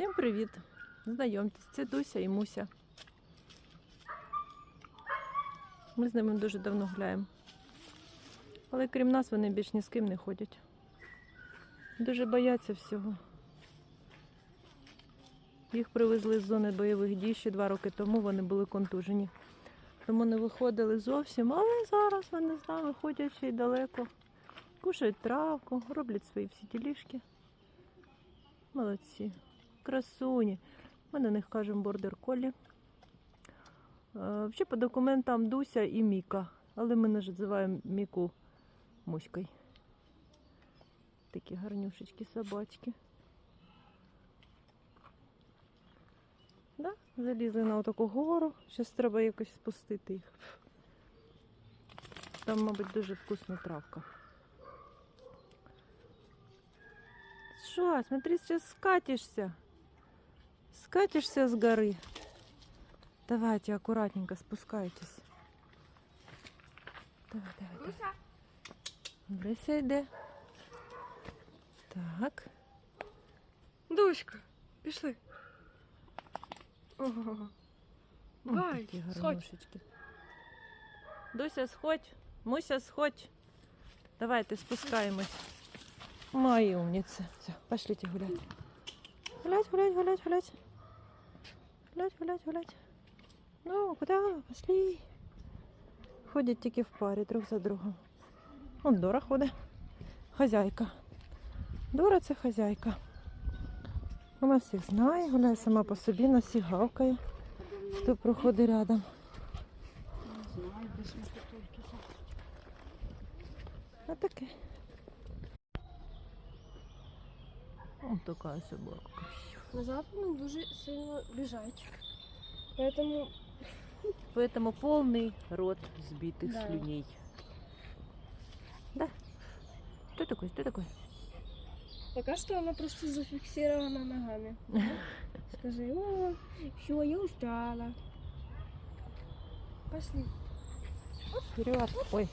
Всім привіт! Знайомтесь, це Дуся і Муся. Ми з ними дуже давно гуляємо. Але крім нас вони більш ні з ким не ходять. Дуже бояться всього. Їх привезли з зони бойових дій ще два роки тому, вони були контужені. Тому не виходили зовсім, але зараз вони з нами ходять ще й далеко. Кушають травку, роблять свої всі ділішки. Молодці. Красуні. Ми на них кажемо бордер колі. Взагалі по документам Дуся і Міка, але ми називаємо Міку Муською. Такі гарнюшечки собачки. Да? Залізли на отаку гору. Зараз треба якось спустити їх. Там, мабуть, дуже вкусна травка. Что, смотри, сейчас скатишься. Скатишься с горы. Давайте аккуратненько спускайтесь. Давай, давай, давай. Руся, Леся йде. Так. Дуська, пішли. Ого. Ой, Давай, такі сходь. гарнушечки. Дуся, сходь. Муся, сходь. Давайте спускаємось. Мои умницы. Все, пошлите гулять. Гулять, гулять, гулять, гулять. Гулять, гулять, гулять. Ну, куда? Пошли. Ходять тільки в парі друг за другом. Он Дора ходить. Хазяйка. Дора це хазяйка. Вона всіх знає, гуляє сама по собі, на всіх гавкає. Хто проходить рядом. А таке. Ось така собака. Назад вони дуже сильно біжать. Поэтому Поэтому полный рот сбитых Да. слюней. Да. Кто такой? Кто такой? пока что она просто зафиксирована ногами. Скажи, о, все, я устала. Пошли. Вперед. Ой.